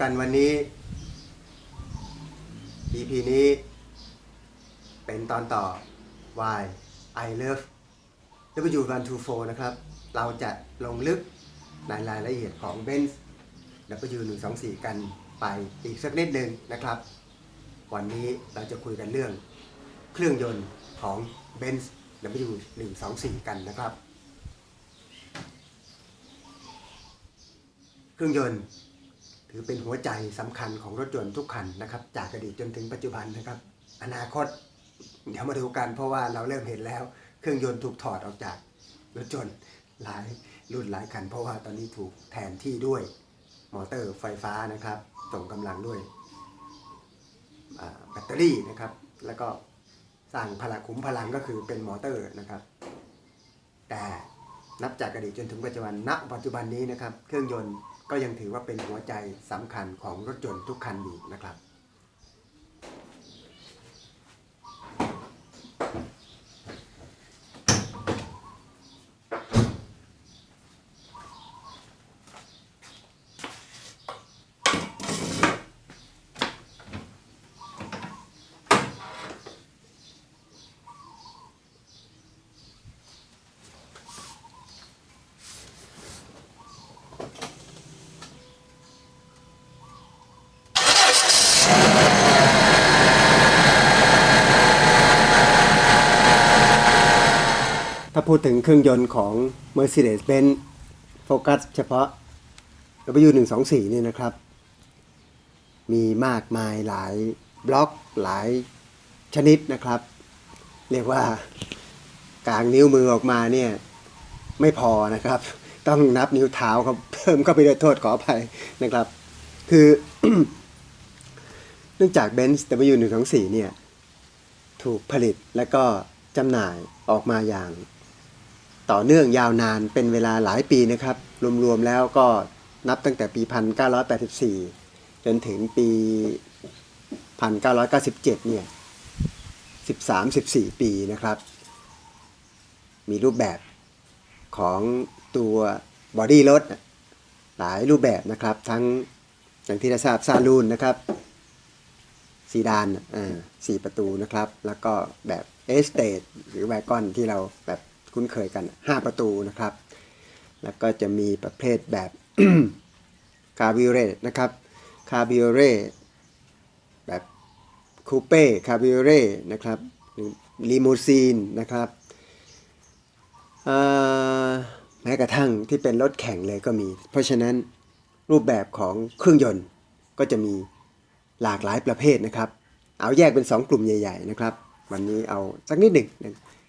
กันวันนี้ EP นี้ เป็นตอนต่อ Why I Love W124 นะครับ เราจะลงลึกในรายละเอียดของ Benz W124 กันไปอีกสักนิดหนึ่งนะครับ วันนี้เราจะคุยกันเรื่องเครื่องยนต์ของ Benz W124 กันนะครับ เครื่องยนต์ ถือเป็นหัวใจสำคัญของรถยนต์ทุกคันนะครับ จากอดีตจนถึงปัจจุบันนะครับ อนาคต เดี๋ยวมาดูกันเพราะว่าเราเริ่มเห็นแล้ว เครื่องยนต์ถูกถอดออกจากรถยนต์หลายรุ่นหลายคัน เพราะว่าตอนนี้ถูกแทนที่ด้วยมอเตอร์ไฟฟ้านะครับส่งกำลังด้วยแบตเตอรี่นะครับ แล้วก็สร้างพลังขุมพลังก็คือเป็นมอเตอร์นะครับ แต่นับจากอดีตจนถึงปัจจุบันณปัจจุบันนี้นะครับ เครื่องยนต์ ก็ยังถือว่าเป็นหัวใจสำคัญของรถยนต์ทุกคันอยู่นะครับ ถ้าพูดถึงเครื่องยนต์ของ Mercedes-Benz Focus เฉพาะ W124 เนี่ยนะครับ มีมากมายหลายบล็อกหลายชนิดนะครับ เรียกว่ากลางนิ้วมือออกมาเนี่ยไม่พอนะครับ ต้องนับนิ้วเท้าครับเพิ่มเข้าไปด้วยโทษขออภัยนะครับ คือเนื่องจาก Benz W124 เนี่ยถูกผลิตและก็จำหน่ายออกมาอย่าง ต่อเนื่องยาวนานเป็นเวลาหลายปีนะครับ รวมๆแล้วก็นับตั้งแต่ปี 1984 จนถึงปี 1997 เนี่ย 13-14 ปีนะครับ มีรูปแบบของตัวบอดี้รถหลายรูปแบบนะครับ ทั้งอย่างที่เราทราบซาลูนนะครับซีดานอ่าสี่ประตูนะครับ แล้วก็แบบเอสเตดหรือแวกอนที่เราแบบ คุ้นเคยกัน 5 ประตูนะครับ แล้วก็จะมีประเภทแบบคาบิเรตนะครับคาบิเรตแบบคูเป้คาบิเรตนะครับหรือลีมูซีนนะครับแม้กระทั่งที่เป็นรถแข่งเลยก็มี เพราะฉะนั้นรูปแบบของเครื่องยนต์ก็จะมีหลากหลายประเภทนะครับ เอาแยกเป็น 2 กลุ่มใหญ่ ๆ นะครับ วันนี้เอาสักนิดหนึ่ง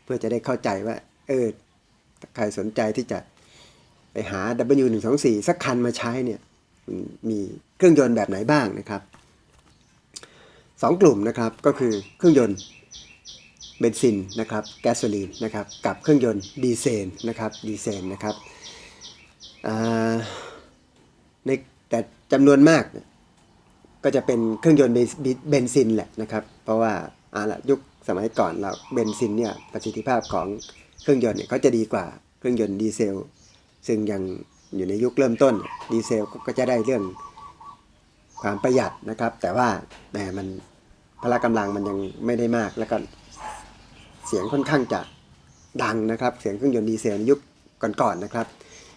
เพื่อจะได้เข้าใจว่า เออใครสนใจที่จะไปหา W124 สักคันมาใช้เนี่ยมีเครื่องยนต์แบบไหนบ้างนะครับสองกลุ่มนะครับก็คือเครื่องยนต์เบนซินนะครับแก๊สโซลีนนะครับกับเครื่องยนต์ดีเซลนะครับดีเซลนะครับในแต่จำนวนมากก็จะเป็นเครื่องยนต์เบนเบนซินแหละนะครับ เพราะว่าอาละยุคสมัยก่อนเราเบนซินเนี่ยประสิทธิภาพของ เครื่องยนต์เนี่ยเขาจะดีกว่าเครื่องยนต์ดีเซล ซึ่งยังอยู่ในยุคเริ่มต้นดีเซลก็จะได้เรื่องความประหยัดนะครับ แต่ว่าแหมมันพละกำลังมันยังไม่ได้มากแล้วก็เสียงค่อนข้างจะดังนะครับ เสียงเครื่องยนต์ดีเซลยุคก่อนๆนะครับ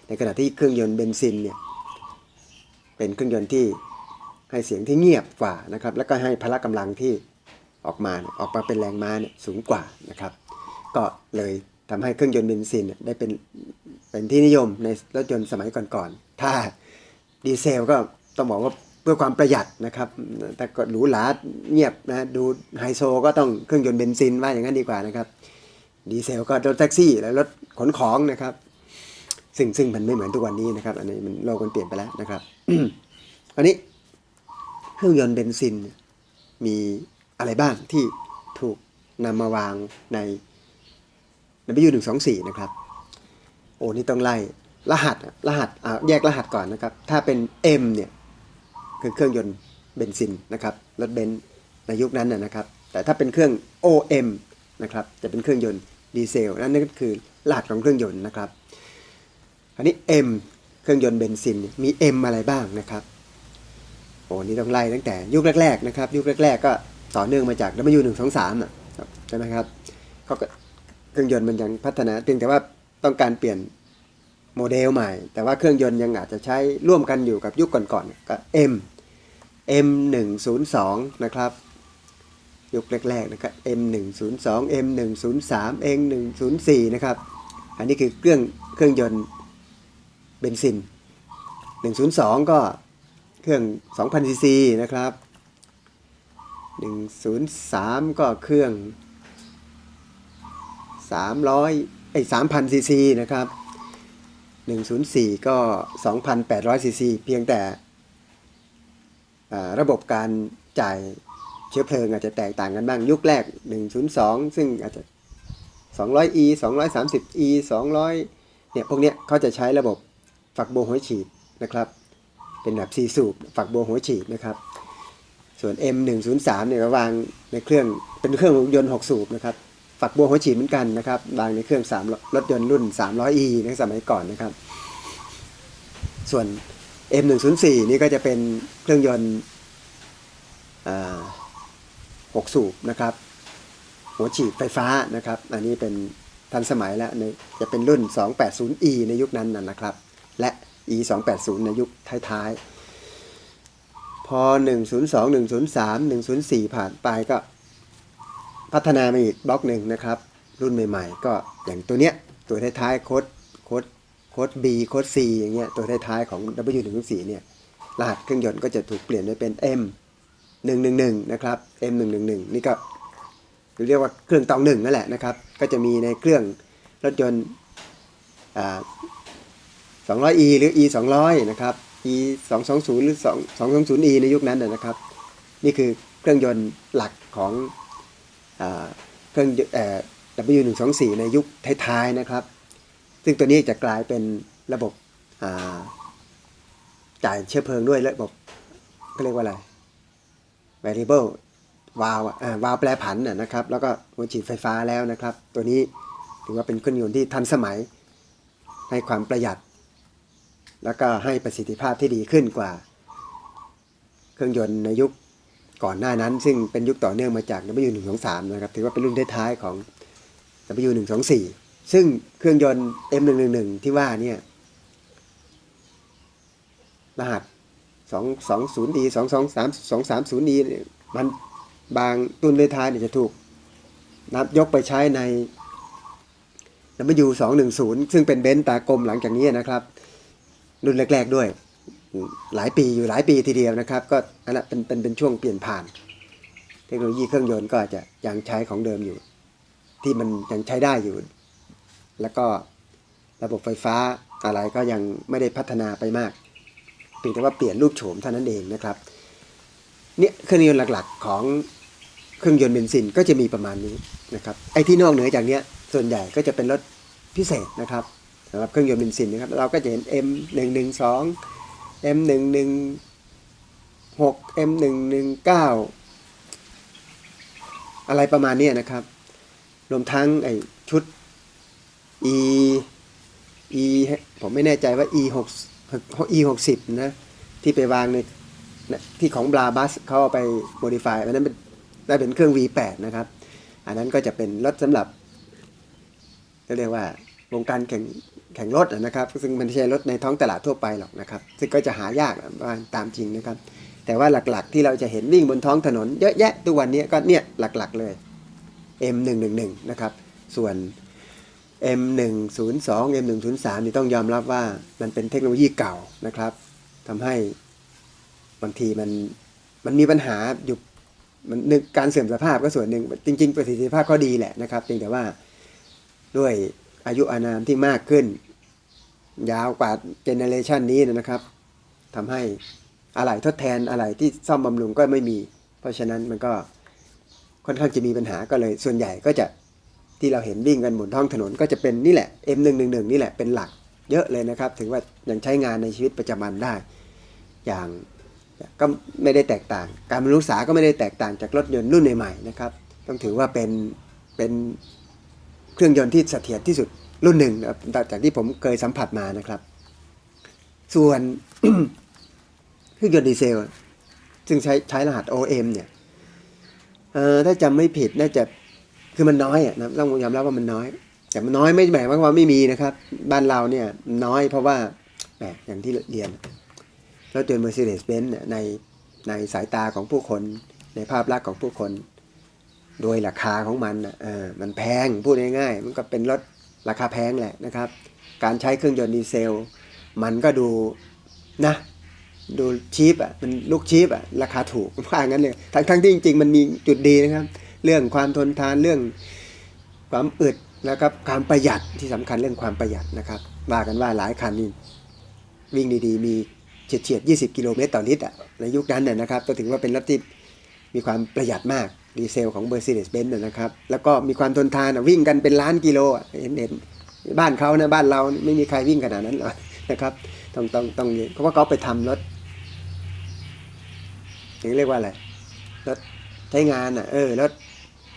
ในขณะที่เครื่องยนต์เบนซินเนี่ยเป็นเครื่องยนต์ที่ให้เสียงที่เงียบกว่านะครับ แล้วก็ให้พละกำลังที่ออกมาออกมาเป็นแรงม้าเนี่ยสูงกว่านะครับ ก็เลย ทำให้เครื่องยนต์เบนซินได้เป็นเป็นที่นิยมในรถยนต์สมัยก่อนๆ ถ้าดีเซลก็ต้องบอกว่าเพื่อความประหยัดนะครับ แต่ก็หรูหราเงียบนะดูไฮโซก็ต้องเครื่องยนต์เบนซินว่าอย่างนั้นดีกว่านะครับ ดีเซลก็รถแท็กซี่และรถขนของนะครับ ซึ่งซึ่งมันไม่เหมือนทุกวันนี้นะครับ อันนี้มันโลกมันเปลี่ยนไปแล้วนะครับอันนี้เครื่องยนต์เบนซินมีอะไรบ้างที่ถูกนำมาวางใน W124 นะครับ โอ้นี่ต้องไล่รหัสรหัสอ่าแยกรหัสก่อนนะครับ ถ้าเป็น M เนี่ยคือเครื่องยนต์เบนซินนะครับรถเบนซ์ในยุคนั้นนะครับ แต่ถ้าเป็นเครื่อง OM นะครับจะเป็นเครื่องยนต์ดีเซลนั่นก็คือรหัสของเครื่องยนต์นะครับ อันนี้ M เครื่องยนต์เบนซินมี M อะไรบ้างนะครับโอ้นี่ต้องไล่ตั้งแต่ยุคแรกๆนะครับ ยุคแรกๆก็ต่อเนื่องมาจาก W 1 2 3อะใช่ไหมครับเขาก็ เครื่องยนต์มันยังพัฒนาเพียงแต่ว่าต้องการเปลี่ยนโมเดลใหม่ แต่ว่าเครื่องยนต์ยังอาจจะใช้ร่วมกันอยู่กับยุคก่อนๆก็ M M 1 0 2นะครับยุคแรกๆนะครับ M 1 0 2 M 1 0 3 M 1 0 4นะครับ อันนี้คือเครื่องเครื่องยนต์เบนซิน 102 ก็เครื่อง 2,000ซีซีนะครับ 103 ก็เครื่อง 300ไอ้3,000ซีซีนะครับ104 ก็ 2,800ซีซีเพียงแต่ระบบการจ่ายเชื้อเพลิงอาจจะแตกต่างกันบ้างยุคแรก 102 ซึ่งอาจจะ 200e 230e 200 เนี่ยพวกเนี้ยเขาจะใช้ระบบฝักบัวหัวฉีดนะครับ เป็นแบบ4สูบฝักบัวหัวฉีดนะครับ ส่วน M103 เนี่ยก็วางในเครื่องเป็นเครื่องรถยนต์6สูบนะครับ ฝักบัวหัวฉีดเหมือนกันนะครับวางในเครื่อง3รถยนต์รุ่น 300e ในสมัยก่อนนะครับ ส่วน M104 นี่ก็จะเป็นเครื่องยนต์อ่า6สูบนะครับ หัวฉีดไฟฟ้านะครับ อันนี้เป็นทันสมัยแล้วในจะเป็นรุ่น 280e ในยุคนั้นนะนะครับ และ e 280ในยุคท้ายๆ พอ 102 103 104 ผ่านไปก็ พัฒนามาอีกบล็อกหนึ่งนะครับ รุ่นใหม่ๆ ก็อย่างตัวเนี้ยตัวท้ายๆโค้ดโค้ดโค้ด B โค้ด C อย่างเงี้ยตัวท้ายๆของ W104 เนี่ยรหัสเครื่องยนต์ก็จะถูกเปลี่ยนไปเป็น M 111นะครับ M 111นี่ก็เรียกว่าเครื่องตองหนึ่งนั่นแหละนะครับ ก็จะมีในเครื่องรถยนต์อ่า 200e หรือ e 200นะครับ e 220หรือ2 220e ในยุคนั้นนะครับ นี่คือเครื่องยนต์หลักของ เครื่อง W124 ในยุคท้ายๆนะครับ ซึ่งตัวนี้จะกลายเป็นระบบจ่ายเชื้อเพลิงด้วยระบบก็เรียกว่าอะไร variable วาล์วอ่วาล์วแปรผันนะนะครับ แล้วก็หัวฉีดไฟฟ้าแล้วนะครับ ตัวนี้ถือว่าเป็นเครื่องยนต์ที่ทันสมัยให้ความประหยัด แล้วก็ให้ประสิทธิภาพที่ดีขึ้นกว่า เครื่องยนต์ในยุค ก่อนหน้านั้น ซึ่งเป็นยุคต่อเนื่องมาจาก W123 นะครับถือว่าเป็นรุ่นท้ายๆของ W124 ซึ่งเครื่องยนต์ M111 ที่ว่าเนี่ยรหัส 220D 223 230D มันบางรุ่นท้ายเนี่ยจะถูกนับยกไปใช้ใน W210 ซึ่งเป็นเบนซ์ตากลมหลังจากนี้นะครับ รุ่นแรก ๆด้วย หลายปีอยู่หลายปีทีเดียวนะครับ ก็อันนั้นเป็นเป็นเป็นช่วงเปลี่ยนผ่าน เทคโนโลยีเครื่องยนต์ก็อาจจะยังใช้ของเดิมอยู่ ที่มันยังใช้ได้อยู่ แล้วก็ระบบไฟฟ้าอะไรก็ยังไม่ได้พัฒนาไปมากเพียงแต่ว่าเปลี่ยนรูปโฉมเท่านั้นเองนะครับเนี่ยเครื่องยนต์หลักๆของเครื่องยนต์เบนซินก็จะมีประมาณนี้นะครับไอ้ที่นอกเหนือจากเนี้ยส่วนใหญ่ก็จะเป็นรถพิเศษนะครับสำหรับเครื่องยนต์เบนซินนะครับเราก็จะเห็น M 1 1 2 M 1 1 6 M 1 1 9อะไรประมาณนี้นะครับ รวมทั้งไอชุด E E ผมไม่แน่ใจว่า E 6 E 60นะ ที่ไปวางในนะที่ของบลาบัสเขาเอาไปโมดิฟายอันนั้นเป็นได้เป็นเครื่อง V8 นะครับ อันนั้นก็จะเป็นรถสำหรับเรียกว่าวงการแข่ง แข่งรถนะครับ ซึ่งมันไม่ใช่รถในท้องตลาดทั่วไปหรอกนะครับ ซึ่งก็จะหายากาตามจริงนะครับ แต่ว่าหลักๆ ที่เราจะเห็นวิ่งบนท้องถนน เยอะแยะทุกวันนี้ก็เนี่ยหลักๆเลย M111 นะครับ ส่วน M102 M103 นี่ต้องยอมรับว่ามันเป็นเทคโนโลยีเก่านะครับทำให้บางทีมันมันมีปัญหาอยู่มันนึกการเสื่อมสภาพก็ส่วนหนึ่งจริง ๆ ประสิทธิภาพก็ดีแหละนะครับเพียงแต่ว่าด้วยอายุอานามที่มากขึ้น ยาวกว่าเจเนเรชันนี้นะครับทำให้อะไหล่ทดแทนอะไหล่ที่ซ่อมบำรุงก็ไม่มี เพราะฉะนั้นมันก็ค่อนข้างจะมีปัญหาก็เลย ส่วนใหญ่ก็จะที่เราเห็นวิ่งกันบนท้องถนนก็จะเป็นนี่แหละ M111 นี่แหละเป็นหลักเยอะเลยนะครับถึงว่ายังใช้งานในชีวิตประจำวันได้ อย่างก็ไม่ได้แตกต่าง การบรรลุษาก็ไม่ได้แตกต่างจากรถยนต์รุ่นใหม่ๆนะครับ ต้องถือว่าเป็นเป็นเครื่องยนต์ที่เสถียรที่สุด รุ่นหนึ่งจากที่ผมเคยสัมผัสมานะครับ ส่วนเครื่องยนต์ดีเซล ซึ่งใช้ใช้รหัส OM เนี่ยถ้าจำไม่ผิดน่าจะคือมันน้อยอะนะต้องยอมรับว่ามันน้อย แต่มันน้อยไม่หมายความว่าไม่มีนะครับ บ้านเราเนี่ยน้อยเพราะว่าแหมอย่างที่เรียนรถยนต์ Mercedes-Benz ในในสายตาของผู้คน ในภาพลักษณ์ของผู้คน โดยราคาของมันน่ะมันแพงพูดง่ายๆ มันก็เป็นรถ ราคาแพงแหละนะครับ การใช้เครื่องยนต์ดีเซล มันก็ดูนะดูชีพอะมันลูกชีพอะราคาถูกว่างั้นเลยทั้งทั้งที่จริง ๆ มันมีจุดดีนะครับ เรื่องความทนทานเรื่องความอึดนะครับความประหยัดที่สำคัญเรื่องความประหยัดนะครับว่ากันว่าหลายคันนี่วิ่งดีๆ มีเฉียดเฉียดๆ20 กิโลเมตรต่อลิตรอะในยุคนั้นน่ะนะครับก็ถือว่าเป็นรถที่มีความประหยัดมาก ดีเซลของ Mercedes-Benz นะนะครับ แล้วก็มีความทนทานวิ่งกันเป็นล้านกิโลเห็นเห็นบ้านเขานะบ้านเราไม่มีใครวิ่งขนาดนั้นหรอกนะครับต้องต้องต้องเพราะว่าเขาไปทำรถถึงเรียกว่าอะไรรถใช้งานอะเออรถ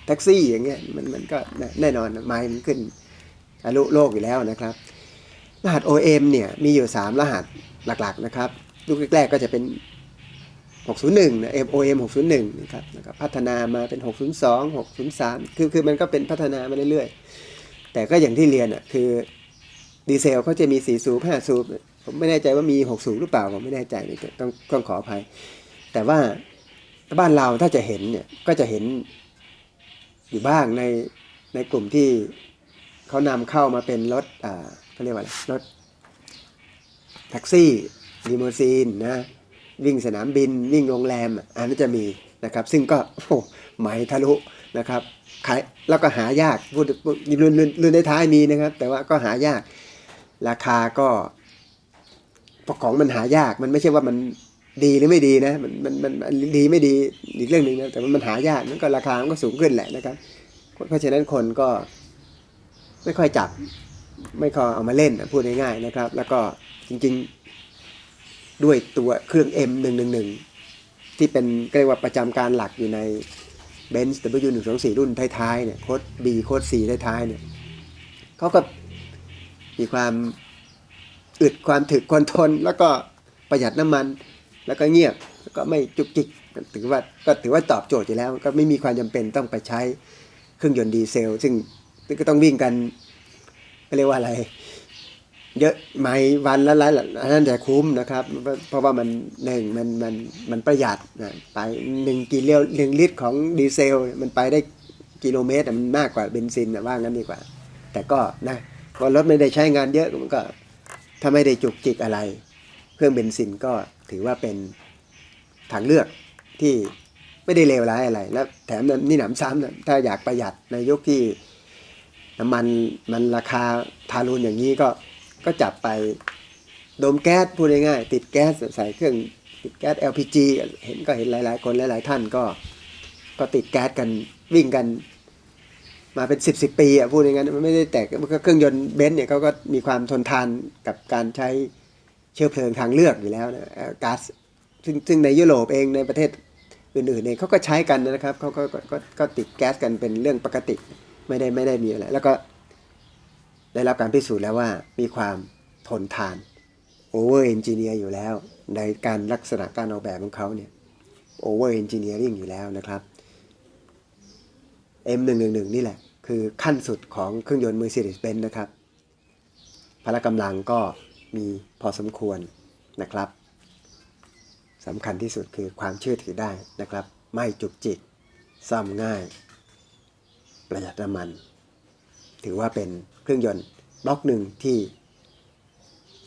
แท็กซี่อย่างเงี้ยมันมันก็แน่นอนไมล์มันขึ้นทะลุโลกอยู่แล้วนะครับ รหัส OM เนี่ยมีอยู่ 3 รหัสหลักๆนะครับ ลูกแรกๆก็จะเป็น 601นะ MOM601 นะครับแล้วก็พัฒนามาเป็น 602 603 คือคือมันก็เป็นพัฒนามาเรื่อยๆ แต่ก็อย่างที่เรียนอะคือดีเซลเขาจะมี 4 สูบ 5 สูบ ผมไม่แน่ใจว่ามี 6 สูบหรือเปล่า ผมไม่แน่ใจนี่ต้องต้องขออภัย แต่ว่าบ้านเราถ้าจะเห็นเนี่ยก็จะเห็นอยู่บ้างในในกลุ่มที่เขานำเข้ามาเป็นรถอ่าเขาเรียกว่าอะไรรถแท็กซี่ลีโมซีนนะ วิ่งสนามบิน วิ่งโรงแรมอะอันนั้นจะมีนะครับ ซึ่งก็โอ้หไหมทะลุนะครับขายแล้วก็หายากพูดรุ่นรุ่นรุ่นในท้ายมีนะครับ แต่ว่าก็หายาก ราคาก็เพระของมันหายากมันไม่ใช่ว่ามันดีหรือไม่ดีนะมันมันมันดีไม่ดีอีกเรื่องหนึ่งนะแต่ว่ามันหายากมันก็ราคามันก็สูงขึ้นแหละนะครับ เพราะฉะนั้นคนก็ไม่ค่อยจับ ไม่ค่อยเอามาเล่นพูดง่ายๆนะครับ แล้วก็จริงๆ ด้วยตัวเครื่อง M111 ที่เป็นเรียกว่าประจำการหลักอยู่ใน Benz W124 รุ่นท้ายๆเนี่ยโค้ด B โค้ด C ท้ายๆเนี่ยเขาก็มีความอึดความถึกความทน แล้วก็ประหยัดน้ำมัน แล้วก็เงียบแล้วก็ไม่จุกจิกถือว่าก็ถือว่าตอบโจทย์อยู่แล้ว ก็ไม่มีความจำเป็นต้องไปใช้เครื่องยนต์ดีเซล ซึ่งก็ต้องวิ่งกันก็เรียกว่าอะไร เยอะไหมวันละหละอันนั้นจะคุ้มนะครับ เพราะว่ามันหนึ่งมันมันมันประหยัดนะไปหนึ่งกิโลหนึ่งลิตรของดีเซล มันไปได้กิโลเมตรมันมากกว่าเบนซินนะว่างั้นดีกว่า แต่ก็นะพอรถไม่ได้ใช้งานเยอะมันก็ถ้าไม่ได้จุกจิกอะไร เครื่องเบนซินก็ถือว่าเป็นทางเลือกที่ไม่ได้เลวร้ายอะไร แล้วแถมนี่หนำซ้ำถ้าอยากประหยัดในยุคที่น้ำมันมันราคาทารุณอย่างนี้ก็ ก็จับไปดมแก๊สพูดง่ายๆติดแก๊สใส่เครื่องติดแก๊ส LPG เห็นก็เห็นหลายๆ คนหลายๆท่านก็ ก็ติดแก๊สกันวิ่งกัน มาเป็นสิบสิบปีอะพูดอย่างนั้นมันไม่ได้แตกเครื่องยนต์เบนซ์เนี่ยเขาก็มีความทนทานกับการใช้เชื้อเพลิงทางเลือกอยู่แล้วนะก๊าซซึ่งซึ่งในยุโรปเองในประเทศอื่นๆเองเขาก็ใช้กันนะครับเขาก็ก็ก็ติดแก๊สกันเป็นเรื่องปกติไม่ได้ไม่ได้มีอะไรแล้วก็ ได้รับการพิสูจน์แล้วว่ามีความทนทานโอเวอร์เอนจิเนียร์อยู่แล้ว ในการลักษณะการออกแบบของเขาเนี่ยโอเวอร์เอนจิเนียริงอยู่แล้วนะครับ M111 นี่แหละ คือขั้นสุดของเครื่องยนต์ Mercedes-Benz นะครับ พละกำลังก็มีพอสมควรนะครับสำคัญที่สุดคือความเชื่อถือได้นะครับ ไม่จุกจิกซ่อมง่าย ประหยัดน้ำมัน ถือว่าเป็นเครื่องยนต์บล็อกหนึ่งที่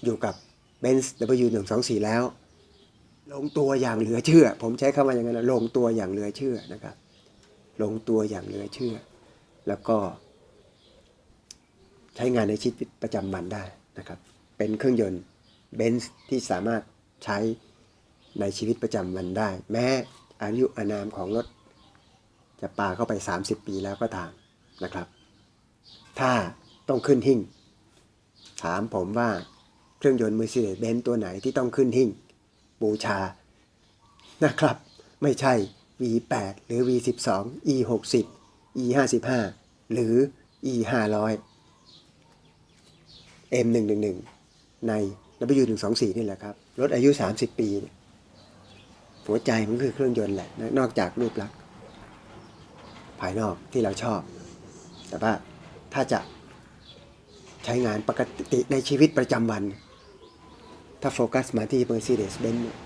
อยู่กับ Benz W124 แล้ว ลงตัวอย่างเหลือเชื่อ ผมใช้คำว่าอย่างนั้นนะลงตัวอย่างเหลือเชื่อนะครับ ลงตัวอย่างเหลือเชื่อ แล้วก็ ใช้งานในชีวิตประจำวันได้นะครับ เป็นเครื่องยนต์เบนซ์ที่สามารถใช้ในชีวิตประจำวันได้ แม้อายุอานามของรถจะปาเข้าไป 30 ปีแล้วก็ตามนะครับ ถ้าต้องขึ้นหิ่ง ถามผมว่าเครื่องยนต์ Mercedes-Benz ตัวไหนที่ต้องขึ้นหิ่ง บูชา นะครับ ไม่ใช่ V8 หรือ V12 E60 E55 หรือ E500 M111 ใน W124 นี่แหละครับ รถอายุ 30 ปีเนี่ยผหัวใจมันคือเครื่องยนต์แหละ นอกจากรูปลักษณ์ภายนอกที่เราชอบ แต่ว่า ถ้าจะใช้งานปกติในชีวิตประจำวัน ถ้าโฟกัสมาที่ Mercedes-Benz เนี่ย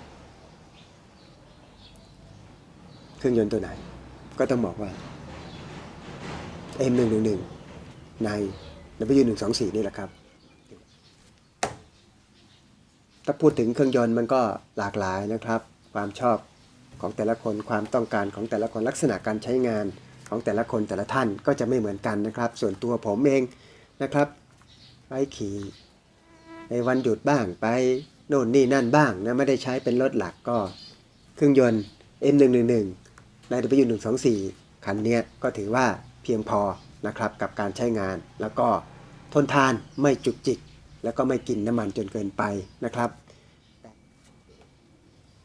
เครื่องยนต์ตัวไหน ก็ต้องบอกว่า M111 ใน W124 นี่แหละครับ ถ้าพูดถึงเครื่องยนต์มันก็หลากหลายนะครับ ความชอบของแต่ละคนความต้องการของแต่ละคนลักษณะการใช้งาน ของแต่ละคนแต่ละท่านก็จะไม่เหมือนกันนะครับ ส่วนตัวผมเองนะครับ ไปขี่ในวันหยุดบ้างไปโน่นนี่นั่นบ้างนะไม่ได้ใช้เป็นรถหลักก็เครื่องยนต์ M111 ใน W124 คันนี้ก็ถือว่าเพียงพอนะครับกับการใช้งาน แล้วก็ทนทานไม่จุกจิก แล้วก็ไม่กินน้ำมันจนเกินไปนะครับ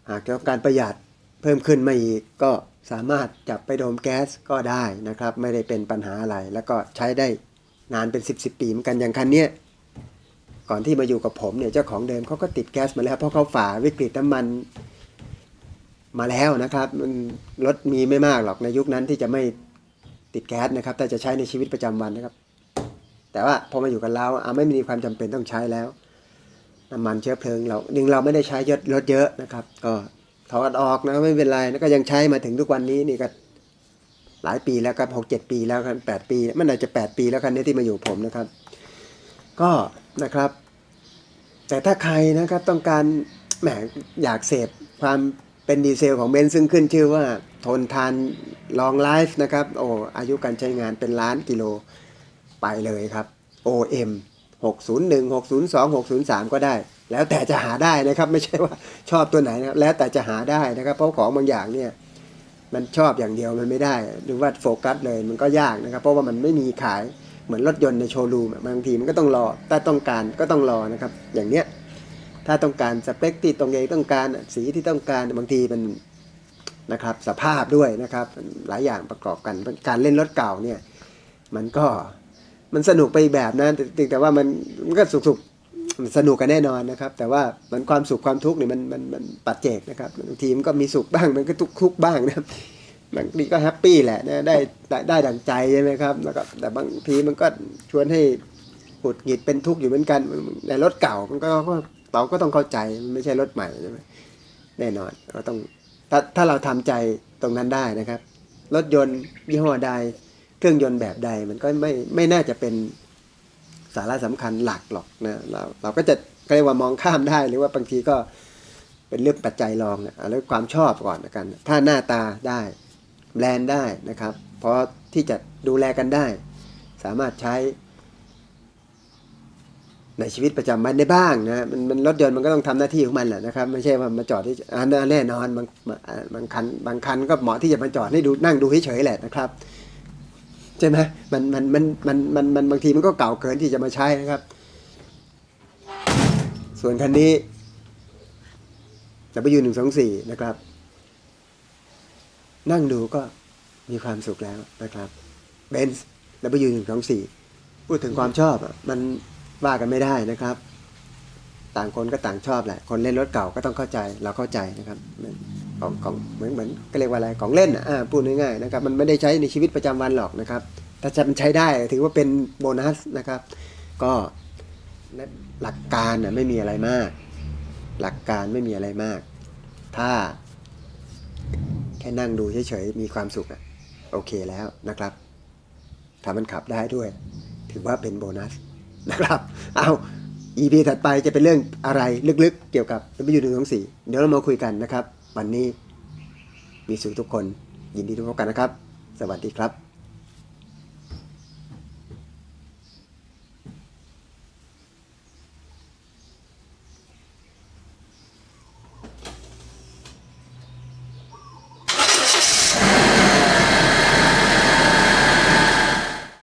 หากต้องการประหยัดเพิ่มขึ้นมาอีกก็ สามารถจับไปโดมแก๊สก็ได้นะครับ ไม่ได้เป็นปัญหาอะไร แล้วก็ใช้ได้นานเป็น 10บสปีเหมือนกันอย่างคันเนี้ยก่อนที่มาอยู่กับผมเนี่ยเจ้าของเดิมเขาก็ติดแก๊สมาแล้ว เพราะเขาฝ่าวิกฤตน้ำมันมาแล้วนะครับมันรถมีไม่มากหรอกในยุคนั้นที่จะไม่ติดแก๊สนะครับถ้าจะใช้ในชีวิตประจำวันนะครับ แต่ว่าพอมาอยู่กับเราอะไม่มีความจำเป็นต้องใช้แล้วน้ำมันเชื้อเพลิงเราดึงเราไม่ได้ใช้ยรถเยอะนะครับ ก็ ถอดออกนะไม่เป็นไรแล้วก็ยังใช้มาถึงทุกวันนี้นี่ก็หลายปีแล้วครับหกเจ็ดปีแล้วครับแปดปี มันอาจจะแปดปีแล้วคันนี้ที่มาอยู่ผมนะครับ ก็นะครับ แต่ถ้าใครนะครับต้องการแหมอยากเสพความเป็นดีเซลของเบนซ์ซึ่งขึ้นชื่อว่าทนทานลองไลฟ์นะครับ โอ้อายุการใช้งานเป็นล้านกิโลไปเลยครับ OM 601 602 603 ก็ได้ แล้วแต่จะหาได้นะครับ ไม่ใช่ว่าชอบตัวไหนนะครับแล้วแต่จะหาได้นะครับ เพราะของบางอย่างเนี่ยมันชอบอย่างเดียวมันไม่ได้ หรือว่าโฟกัสเลยมันก็ยากนะครับ เพราะว่ามันไม่มีขายเหมือนรถยนต์ในโชว์รูมบางทีมันก็ต้องรอถ้าต้องการก็ต้องรอนะครับ อย่างเนี้ยถ้าต้องการสเปคที่ตรงเองต้องการสีที่ต้องการบางทีมันนะครับสภาพด้วยนะครับ หลายอย่างประกอบกันการเล่นรถเก่าเนี่ยมันก็มันสนุกไปแบบนะแต่แต่ว่ามันมันก็สุก สนุกกันแน่นอนนะครับ แต่ว่ามันความสุขความทุกข์เนี่ยมันมันมันปัจเจกนะครับบางทีมันก็มีสุขบ้างมันก็ทุกข์ทุกบ้างนะครับบางทีก็แฮปปี้แหละนะได้ได้ได้ดังใจใช่ไหมครับแล้วก็แต่บางทีมันก็ชวนให้หงุดหงิดเป็นทุกข์อยู่เหมือนกันในรถเก่ามันก็ก็เราก็ต้องเข้าใจมันไม่ใช่รถใหม่ใช่ไหมแน่นอนเราต้องถ้าถ้าเราทำใจตรงนั้นได้นะครับ รถยนต์ยี่ห้อใด เครื่องยนต์แบบใดมันก็ไม่ไม่น่าจะเป็น สาระสำคัญหลักหรอกนะเราเราก็จะเรียกว่ามองข้ามได้หรือว่าบางทีก็เป็นเรื่องปัจจัยรองนะเอาเรื่องความชอบก่อนละกัน ถ้าหน้าตาได้แบรนด์ได้นะครับเพราะที่จะดูแลกันได้ สามารถใช้ ในชีวิตประจำวันได้บ้างนะมันมันรถยนต์มันก็ต้องทำหน้าที่ของมันแหละนะครับ ไม่ใช่ว่ามาจอดที่อ่าแน่นอนบางบางคันบางคันก็เหมาะที่จะมาจอดให้ดูนั่งดูเฉยๆแหละนะครับ ใช่ไหมมันมันมันมันมันมันบางทีมันก็เก่าเกินที่จะมาใช้นะครับ ส่วนคันนี้ W หนึ่งสองสี่นะครับ นั่งดูก็มีความสุขแล้วนะครับเบนซ์ W หนึ่งสองสี่พูดถึงความชอบอะมันว่ากันไม่ได้นะครับ ต่างคนก็ต่างชอบแหละ คนเล่นรถเก่าก็ต้องเข้าใจเราเข้าใจนะครับ ของของเหมือนเหมือนก็เรียกว่าอะไรของเล่นอะอ่าพูดง่ายๆนะครับมันไม่ได้ใช้ในชีวิตประจำวันหรอกนะครับถ้าจะมันใช้ได้ถือว่าเป็นโบนัสนะครับ ก็หลักการน่ะไม่มีอะไรมาก หลักการไม่มีอะไรมาก ถ้า แค่นั่งดูเฉยๆมีความสุขอะโอเคแล้วนะครับถ้ามันขับได้ด้วย ถือว่าเป็นโบนัสนะครับ เอา EP ถัดไปจะเป็นเรื่องอะไรลึกๆ เกี่ยวกับ W 1 2 4 เดี๋ยวเรามาคุยกันนะครับ วันนี้มีสู่ทุกคนยินดีทุกคนกันนะครับ สวัสดีครับ